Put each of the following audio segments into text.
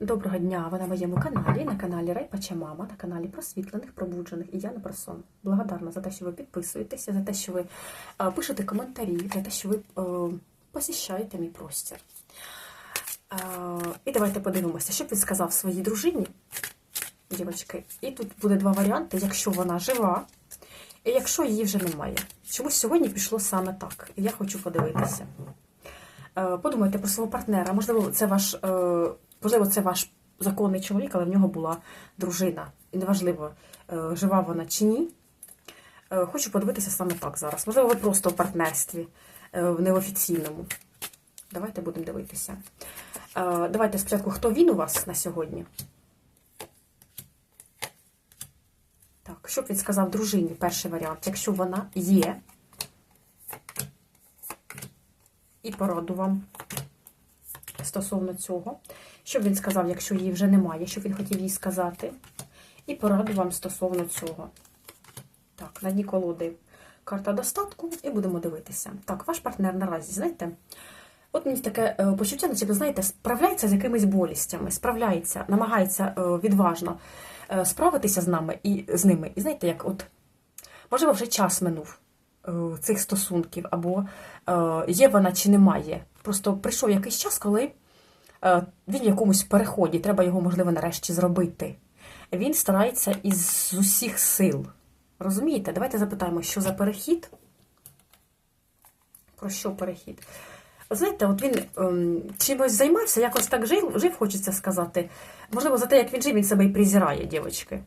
Доброго дня! Ви на моєму каналі, на каналі Райпача Мама, на каналі просвітлених, пробуджених і я не про. Благодарна за те, що ви підписуєтеся, за те, що ви е, пишете коментарі, за те, що ви е, посіщаєте мій простір. Е, і давайте подивимося, що б він сказав своїй дружині, дівчатки. І тут буде два варіанти: якщо вона жива, і якщо її вже немає. Чомусь сьогодні пішло саме так. І я хочу подивитися. Подумайте про свого партнера. Можливо, це ваш, можливо, це ваш законний чоловік, але в нього була дружина. І неважливо, е, жива вона чи ні. Е, Хочу подивитися саме так зараз. Можливо, ви просто в партнерстві, е, в неофіційному. Давайте будемо дивитися. Давайте спочатку, хто він у вас на сьогодні? Так, що б він сказав дружині? Перший варіант, якщо вона є. І пораду вам стосовно цього. Що він сказав, якщо її вже немає, що він хотів їй сказати. І пораду вам стосовно цього. Так, на дні колоди карта достатку, і будемо дивитися. Так, ваш партнер наразі, знаєте, от мені таке е, почуття, начебто, знаєте, справляється з якимись болістями, справляється, намагається е, відважно е, справитися з нами і з ними. І знаєте, як от, можливо, вже час минув цих стосунків, або є вона чи немає. Просто прийшов якийсь час, коли він в якомусь переході, треба його, можливо, нарешті зробити. Він старається із усіх сил. Розумієте? Давайте запитаємо, що за перехід? Про що перехід? Знаєте, от він ем, чимось займався, якось так жив, жив, хочеться сказати. Можливо, за те, як він жив, він себе і презирає, дівчатки.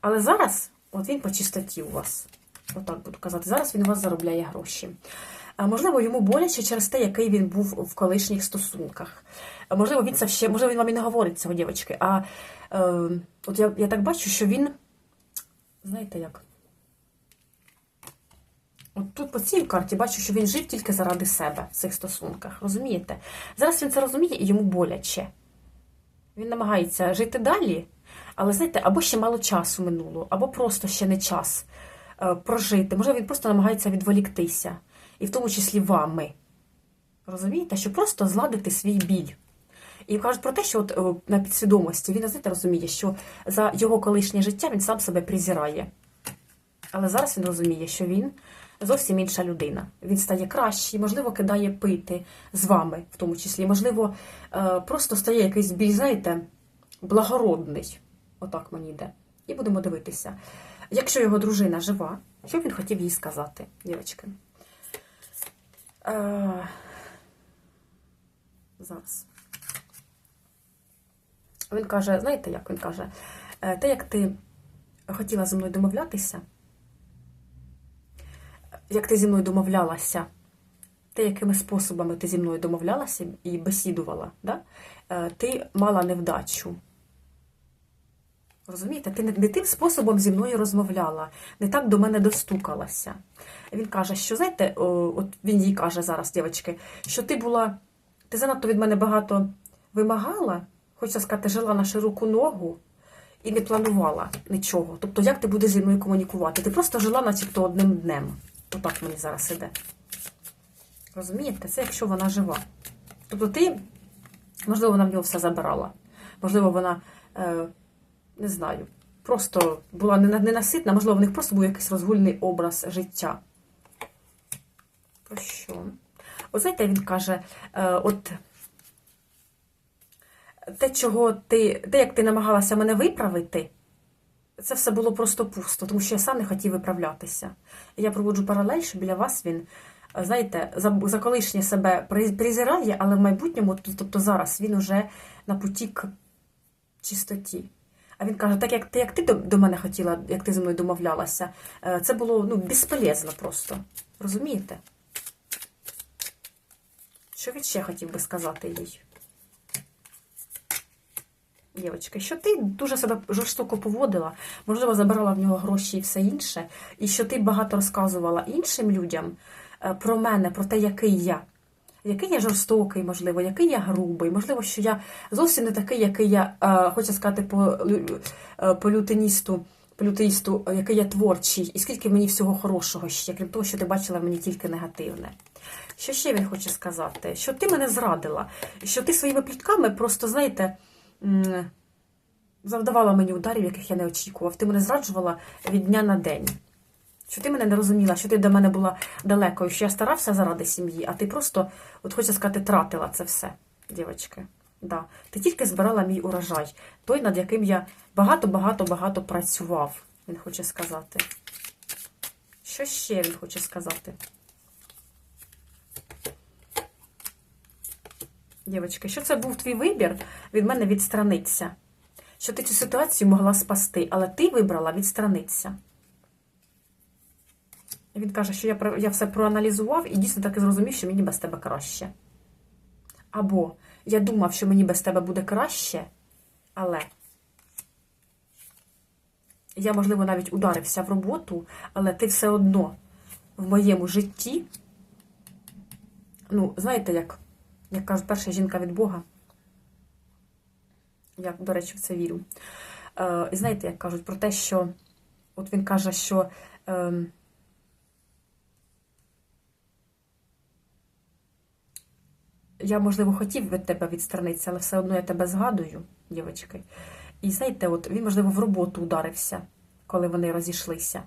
Але зараз, от він по чистоті у вас. Отак буду казати. Зараз він у вас заробляє гроші. Можливо, йому боляче через те, який він був в колишніх стосунках. Можливо, він це ще, можливо, він вам і не говорить цього, дівчатки. А е, от я, я так бачу, що він, знаєте як? От тут по цій карті бачу, що він жив тільки заради себе в цих стосунках. Розумієте? Зараз він це розуміє і йому боляче. Він намагається жити далі, але знаєте, або ще мало часу минуло, або просто ще не час е, прожити. Можливо, він просто намагається відволіктися, і в тому числі вами. Розумієте, що просто зладити свій біль. І кажуть про те, що от, е, на підсвідомості він знаєте, розуміє, що за його колишнє життя він сам себе презирає. Але зараз він розуміє, що він зовсім інша людина. Він стає кращий, можливо, кидає пити з вами, в тому числі. Можливо, е, просто стає якийсь більш, знаєте, благородний. Отак мені йде. І будемо дивитися. Якщо його дружина жива, що він хотів їй сказати, дівчатки? Е, Зараз. Він каже, знаєте, як він каже, Е, те, як ти хотіла зі мною домовлятися, як ти зі мною домовлялася, те, якими способами ти зі мною домовлялася і бесідувала, да? е, ти мала невдачу. Розумієте, ти не, тим способом зі мною розмовляла, не так до мене достукалася. Він каже, що знаєте, от він їй каже зараз, дівчатки, що ти була, ти занадто від мене багато вимагала, хочеться сказати, жила на широку ногу і не планувала нічого. Тобто, як ти будеш зі мною комунікувати? Ти просто жила, начебто, одним днем. Отак мені зараз іде. Розумієте? Це якщо вона жива. Тобто ти, можливо, вона в нього все забирала. Можливо, вона, е, не знаю, просто була ненаситна, можливо, в них просто був якийсь розгульний образ життя. Про що? От знаєте, він каже, е, от те, чого ти, те, як ти намагалася мене виправити, це все було просто пусто, тому що я сам не хотів виправлятися. Я проводжу паралель, що біля вас він, е, знаєте, за, за колишнє себе при- презирає, але в майбутньому, тобто зараз, він уже на путі к чистоті. А він каже, так як ти, як ти до, мене хотіла, як ти зі мною домовлялася, е, це було ну, безполезно просто. Розумієте? Що він ще хотів би сказати їй? Дівчатка, що ти дуже себе жорстоко поводила, можливо, забирала в нього гроші і все інше, і що ти багато розказувала іншим людям е, про мене, про те, який я. Який я жорстокий, можливо, який я грубий, можливо, що я зовсім не такий, який я, е, хочу сказати, по, е, по лютиністу, по лютеїсту, е, який я творчий, і скільки мені всього хорошого ще, крім того, що ти бачила мені тільки негативне. Що ще він хоче сказати? Що ти мене зрадила, що ти своїми плітками просто, знаєте, завдавала мені ударів, яких я не очікував. Ти мене зраджувала від дня на день. Що ти мене не розуміла, що ти до мене була далекою, що я старався заради сім'ї, а ти просто, от хочу сказати, тратила це все, дівчатки. Да. Ти тільки збирала мій урожай, той, над яким я багато-багато-багато працював, він хоче сказати. Що ще він хоче сказати? Дівчатки, що це був твій вибір від мене відстранитися? Що ти цю ситуацію могла спасти, але ти вибрала відстранитися. Він каже, що я, я все проаналізував і дійсно так і зрозумів, що мені без тебе краще. Або я думав, що мені без тебе буде краще, але я, можливо, навіть ударився в роботу, але ти все одно в моєму житті, ну, знаєте, як, як кажуть, перша жінка від Бога. Я, до речі, в це вірю. Е, і знаєте, як кажуть про те, що от він каже, що. Е, я, можливо, хотів від тебе відстранитися, але все одно я тебе згадую, дівчатки. І знаєте, от він, можливо, в роботу ударився, коли вони розійшлися.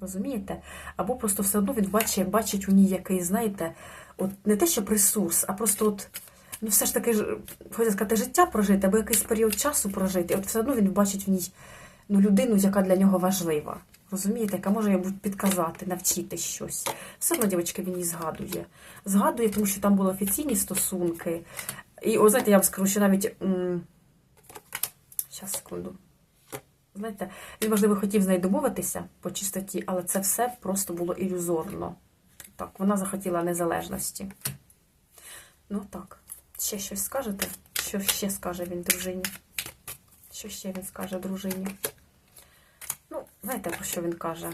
Розумієте? Або просто все одно він бачить, бачить у ній який, знаєте, от не те, щоб ресурс, а просто от, ну все ж таки, хочу сказати, життя прожити, або якийсь період часу прожити. От все одно він бачить в ній ну, людину, яка для нього важлива. Розумієте, яка може йому підказати, навчити щось. Все одно, дівчатки, він її згадує. Згадує, тому що там були офіційні стосунки. І, о, знаєте, я вам скажу, що навіть. Щас, секунду. Знаєте, він, можливо, хотів з нею домовитися по чистоті, але це все просто було ілюзорно. Так, вона захотіла незалежності. Ну так. Ще щось скажете? Що ще скаже він дружині? Що ще він скаже дружині? Знаєте, про що він каже?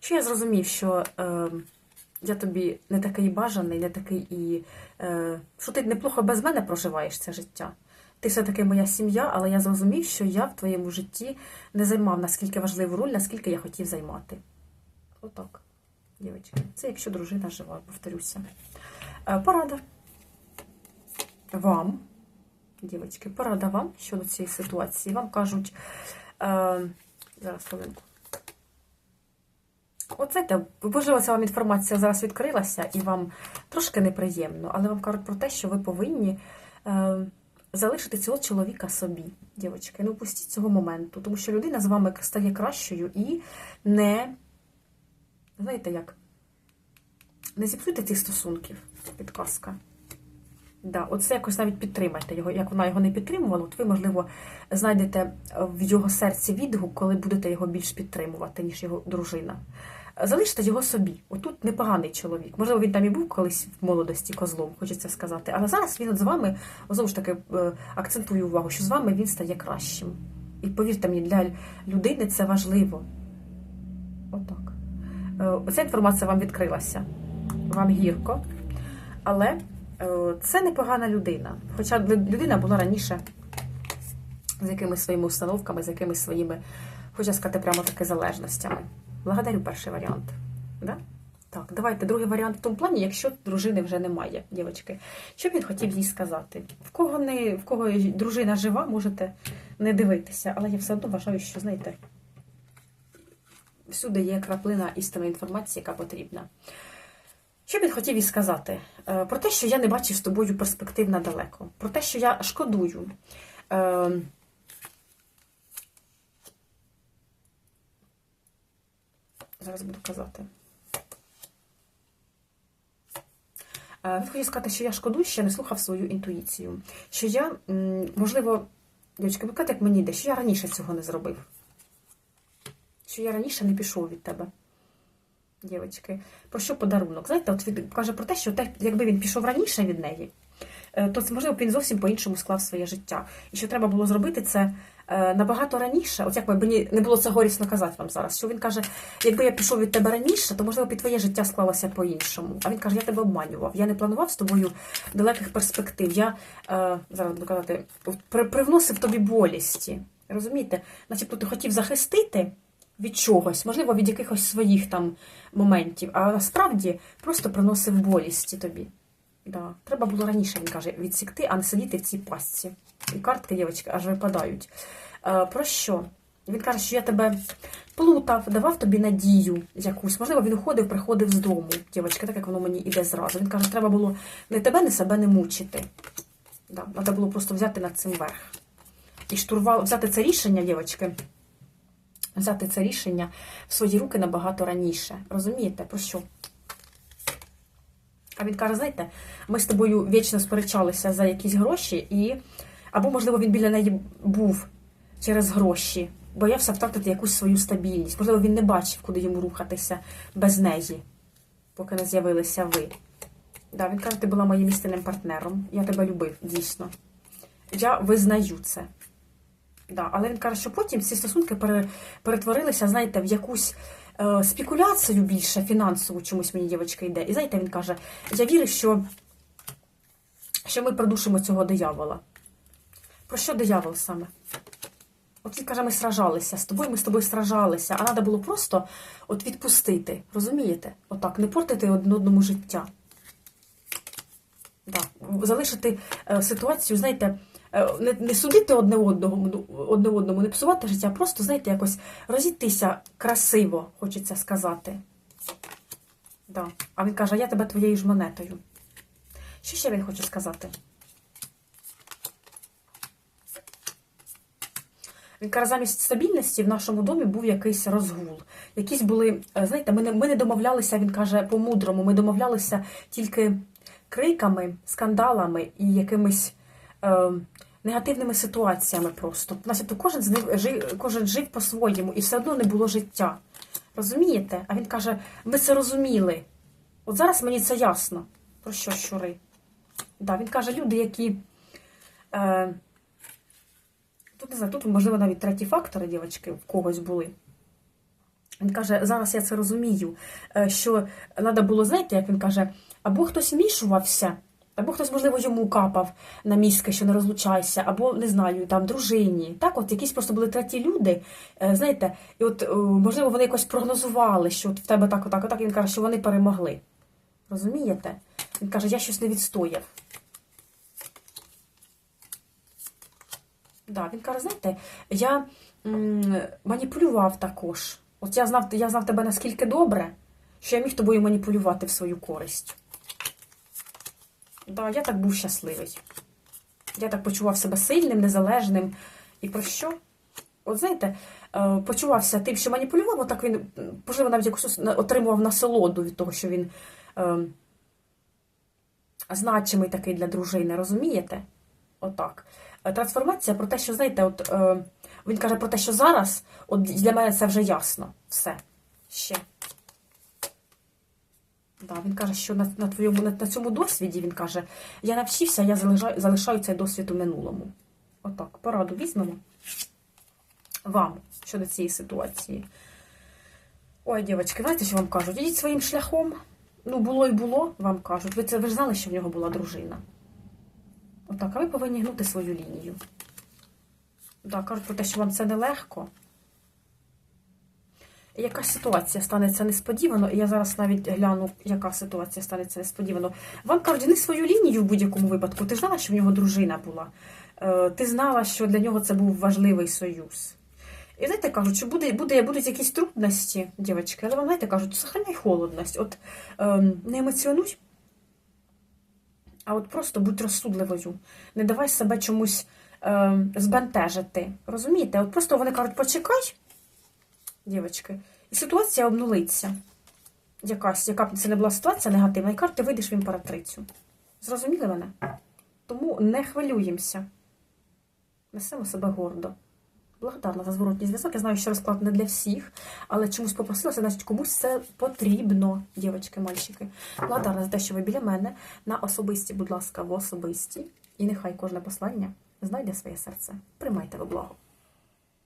Що я зрозумів, що е, я тобі не такий бажаний, не такий і. Е, що ти неплохо без мене проживаєш це життя. Ти все-таки моя сім'я, але я зрозумів, що я в твоєму житті не займав наскільки важливу роль, наскільки я хотів займати. Отак, дівчатки. Це якщо дружина жива, повторюся. Е, порада. Вам, дівчатки, порада вам щодо цієї ситуації. Вам кажуть. Е, зараз хвилинку. Знаєте, можливо, ця вам інформація зараз відкрилася і вам трошки неприємно, але вам кажуть про те, що ви повинні е, залишити цього чоловіка собі, дівчатки. Не упустіть цього моменту, тому що людина з вами стає кращою і не, знаєте як, не зіпсуйте цих стосунків, підказка. Да, оце якось навіть підтримайте його. Як вона його не підтримувала, от ви, можливо, знайдете в його серці відгук, коли будете його більш підтримувати, ніж його дружина. Залиште його собі. Отут непоганий чоловік. Можливо, він там і був колись в молодості козлом, хочеться сказати. Але зараз він от з вами, знову ж таки, е, акцентую увагу, що з вами він стає кращим. І повірте мені, для людини це важливо. Отак. Е, Оця інформація вам відкрилася. Вам гірко. Але е, це непогана людина. Хоча людина була раніше з якимись своїми установками, з якимись своїми, хочу сказати, прямо таки залежностями. Благодарю перший варіант. Да? Так, давайте другий варіант в тому плані, якщо дружини вже немає, дівчатки. Що б він хотів їй сказати? В кого не, в кого дружина жива, можете не дивитися, але я все одно вважаю, що, знаєте, всюди є краплина істинної інформації, яка потрібна. Що він хотів їй сказати? Е, Про те, що я не бачив з тобою перспектив надалеко. Про те, що я шкодую. Е, Зараз буду казати. Е, Він хотів сказати, що я шкодую, що я не слухав свою інтуїцію. Що я, можливо, дівчатка, ви як мені йде, що я раніше цього не зробив. Що я раніше не пішов від тебе. Дівчатки, про що подарунок? Знаєте, от він каже про те, що те, якби він пішов раніше від неї, е, то це, можливо, він зовсім по-іншому склав своє життя. І що треба було зробити це е, набагато раніше. От як мені не було це горісно казати вам зараз. Що він каже, якби я пішов від тебе раніше, то можливо і твоє життя склалося по-іншому. А він каже, я тебе обманював. Я не планував з тобою далеких перспектив. Я е, зараз буду казати, привносив тобі болісті. Розумієте? Начебто ти хотів захистити від чогось, можливо, від якихось своїх там моментів, а насправді просто приносив болісті тобі. Да. Треба було раніше, він каже, відсікти, а не сидіти в цій пастці. І картки, дівчатки, аж випадають. Е, про що? Він каже, що я тебе плутав, давав тобі надію якусь. Можливо, він уходив, приходив з дому, дівчатка, так як воно мені іде зразу. Він каже, треба було не тебе, не себе не мучити. Да, треба було просто взяти над цим верх. І штурвал, взяти це рішення, дівчатки, взяти це рішення в свої руки набагато раніше. Розумієте, про що? А він каже, знаєте, ми з тобою вічно сперечалися за якісь гроші, і або, можливо, він біля неї був через гроші, боявся втратити якусь свою стабільність. Можливо, він не бачив, куди йому рухатися без неї, поки не з'явилися ви. Да, він каже, ти була моїм істинним партнером. Я тебе любив, дійсно. Я визнаю це. Да, але він каже, що потім ці стосунки перетворилися, знаєте, в якусь е, спекуляцію більше фінансову чомусь мені дівчинка йде. І знаєте, він каже: я вірю, що, що ми придушимо цього диявола. Про що диявол саме? От він каже, ми сражалися з тобою, ми з тобою сражалися, а треба було просто от відпустити. Розумієте? Отак, не портити одному життя. Да. Залишити е, ситуацію, знаєте, не, не судити одне одному, ну, одне одному, не псувати життя, а просто, знаєте, якось розійтися красиво, хочеться сказати. Да. А він каже, я тебе твоєю ж монетою. Що ще він хоче сказати? Він каже, замість стабільності в нашому домі був якийсь розгул. Якісь були, е, знаєте, ми не, ми не домовлялися, він каже, по-мудрому, ми домовлялися тільки криками, скандалами і якимись е, негативними ситуаціями просто. Начебто кожен з них жив, кожен жив по-своєму і все одно не було життя. Розумієте? А він каже, ми це розуміли. От зараз мені це ясно. Про що щури? Да, він каже, люди, які. Е, Тут не знаю, тут, можливо, навіть треті фактори, дівчатки, в когось були. Він каже, зараз я це розумію, е, що треба було, знаєте, як він каже, або хтось вмішувався, або хтось, можливо, йому капав на мізки, що не розлучайся, або не знаю, там дружині. Так, от якісь просто були треті люди, е, знаєте, і от, е, можливо, вони якось прогнозували, що от в тебе так, отак, отак. І він каже, що вони перемогли. Розумієте? Він каже, я щось не відстояв. Да, він каже, знаєте, я маніпулював також. От я знав, я знав тебе наскільки добре, що я міг тобою маніпулювати в свою користь. Да, я так був щасливий. Я так почував себе сильним, незалежним. І про що? От знаєте, е, почувався тим, що маніпулював, отак він, можливо, навіть якусь отримував насолоду від того, що він е, значимий такий для дружини, розумієте? Отак. Е, Трансформація про те, що, знаєте, от він каже про те, що зараз, от для мене це вже ясно. Все. Ще. Да, він каже, що на, на, твоєму, на, на цьому досвіді, він каже, я навчився, я залишаю, залишаю цей досвід у минулому. Отак, пораду візьмемо вам щодо цієї ситуації. Ой, дівчатки, знаєте, що вам кажуть? Ідіть своїм шляхом. Ну, було і було, вам кажуть. Ви це ви ж знали, що в нього була дружина. Отак, а ви повинні гнути свою лінію. Так, кажуть про те, що вам це нелегко. І Якась ситуація станеться несподівано, і я зараз навіть гляну, яка ситуація станеться несподівано. Вам кажуть, свою лінію в будь-якому випадку. Ти знала, що в нього дружина була. Е, Ти знала, що для нього це був важливий союз. І знаєте, кажуть, що буде, буде, будуть якісь трудності, дівчатки, але вам знаєте, кажуть, сохраняй холодність. От ем, не емоціонуй, а от просто будь розсудливою. Не давай себе чомусь ем, збентежити. Розумієте? От просто вони кажуть, почекай, дівчатки, і ситуація обнулиться. Якась, яка б це не була ситуація негативна, і кажуть, ти вийдеш в імператрицю. Зрозуміли мене? Тому не хвилюємося. Несемо себе гордо. Благодарна за зворотній зв'язок. Я знаю, що розклад не для всіх, але чомусь попросилася, значить комусь це потрібно, дівчатки, мальчики. Благодарна за те, що ви біля мене на особисті, будь ласка, в особисті. І нехай кожне послання знайде своє серце. Приймайте ви благо.